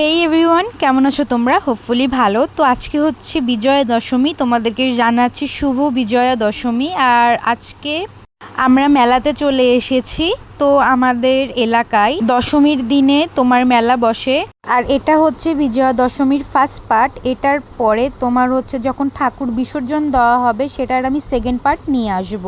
হেই everyone কেমন আছো তোমরা? হোপফুলি ভালো। তো আজকে হচ্ছে বিজয়া দশমী তোমাদেরকে জানাচ্ছি শুভ বিজয়া দশমী আর আজকে আমরা মেলাতে চলে এসেছি, তো আমাদের এলাকায় দশমীর দিনে তোমার মেলা বসে। আর এটা হচ্ছে বিজয়া দশমীর ফার্স্ট পার্ট এটার পরে তোমার হচ্ছে যখন ঠাকুর বিসর্জন দেওয়া হবে, সেটার আমি সেকেন্ড পার্ট নিয়ে আসব।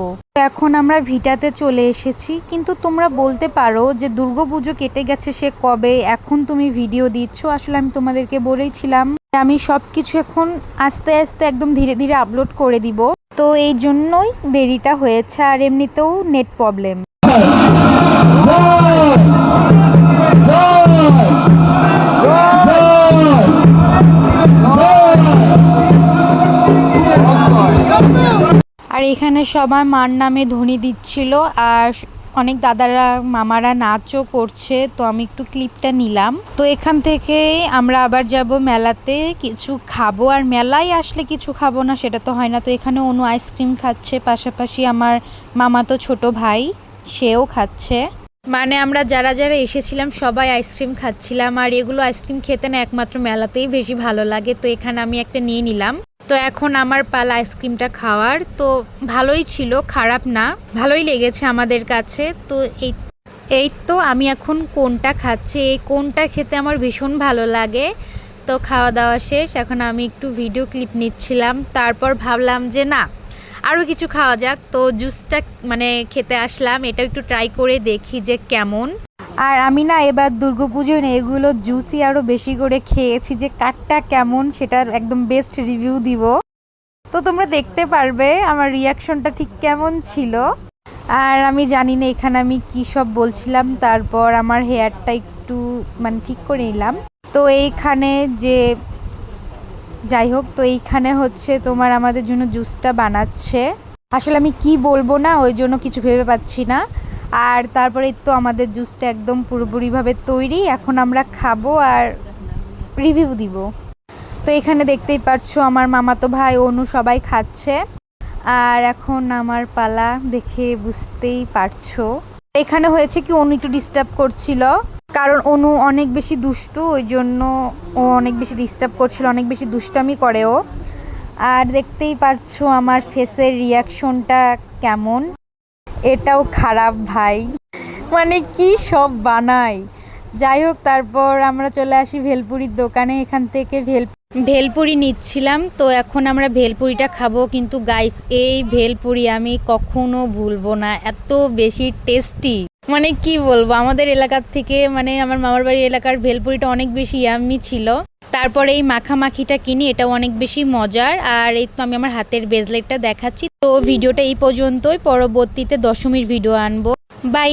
এখন আমরা ভিটাতে চলে এসেছি, কিন্তু তোমরা বলতে পারো যে দুর্গাপুজো কেটে গেছে সে কবে, এখন তুমি ভিডিও দিচ্ছ, আসলে আমি তোমাদেরকে বলেইছিলাম আমি সব কিছু এখন আস্তে আস্তে একদম ধীরে ধীরে আপলোড করে দিব। তো এই জন্যই দেরিটা হয়েছে আর এমনিতেও নেট প্রবলেম। আর এখানে সবাই মার নামে ধ্বনি দিচ্ছিল আর অনেক দাদারা, মামারা নাচও করছে, তো আমি একটু ক্লিপটা নিলাম। তো এখান থেকে আমরা আবার যাব মেলাতে, কিছু খাব। আর মেলায় আসলে কিছু খাব না, সেটা তো হয় না। তো এখানে অনু আইসক্রিম খাচ্ছে, পাশাপাশি আমার মামা তো ছোট ভাই, সেও খাচ্ছে। মানে আমরা যারা যারা এসেছিলাম, সবাই আইসক্রিম খাচ্ছিলাম। আর এগুলো আইসক্রিম খেতে না একমাত্র মেলাতেই বেশি ভালো লাগে। তো এখানে আমি একটা নিয়ে নিলাম। তো এখন আমার পালা আইসক্রিমটা খাওয়ার। তো ভালোই ছিল, খারাপ না। ভালোই লেগেছে আমাদের কাছে। তো এই এই তো আমি এখন কোনটা খাচ্ছি, এই কোনটা খেতে আমার ভীষণ ভালো লাগে। তো খাওয়া দাওয়া শেষ, এখন আমি একটু ভিডিও ক্লিপ নিচ্ছিলাম। তারপর ভাবলাম যে না আরও কিছু খাওয়া যাক। তো জুসটা মানে খেতে আসলাম এটা একটু ট্রাই করে দেখি যে কেমন। আর আমি না এবার দুর্গাপুজোয় না এগুলো জুসই আরও বেশি করে খেয়েছি যে কাঠটা কেমন সেটার একদম বেস্ট রিভিউ দিব। তো তোমরা দেখতে পারবে আমার রিয়াকশনটা ঠিক কেমন ছিল। আর আমি জানি না এখানে আমি কী সব বলছিলাম, তারপর আমার হেয়ারটা একটু মানে ঠিক করে নিলাম। তো এইখানে যে যাই হোক, তো এইখানে হচ্ছে তোমার আমাদের জন্য জুসটা বানাচ্ছে। আসলে আমি কি বলব না, ওই জন্য কিছু ভেবে পাচ্ছি না। আর তারপরে তো আমাদের জুসটা একদম পুরোপুরিভাবে তৈরি। এখন আমরা খাব আর রিভিউ দিব। তো এখানে দেখতেই পারছ আমার মামাতো ভাই, অনু সবাই খাচ্ছে। আর এখন আমার পালা দেখে বুঝতেই পারছ। এখানে হয়েছে কি, অনু একটু ডিস্টার্ব করছিল। কারণ অনু অনেক বেশি দুষ্টু, ওই জন্য ও অনেক বেশি ডিস্টার্ব করছিল, অনেক বেশি দুষ্টামি করে ও আর দেখতেই পারছ আমার ফেসের রিয়াকশনটা কেমন। এটাও খারাপ ভাই। মানে কি সব বানাই। যাই হোক, তারপর আমরা চলে আসি ভেলপুরির দোকানে। এখান থেকে ভেল ভেলপুরি নিচ্ছিলাম, তো এখন আমরা ভেলপুরিটা খাব। কিন্তু গাইস এই ভেলপুরি আমি কখনো ভুলবো না। এত বেশি টেস্টি মানে কি বলব, আমাদের এলাকার থেকে মানে আমার মামার বাড়ির এলাকার ভেলপুরিটা অনেক বেশি ইয়াম্মি ছিল। তারপরে এই মাখামাখিটা কিনি এটা অনেক বেশি মজার। আর এই তো আমি আমার হাতের ব্রেসলেটটা দেখাচ্ছি। তো ভিডিওটা এই পর্যন্তই, পরবর্তীতে দশমীর ভিডিও আনব। বাই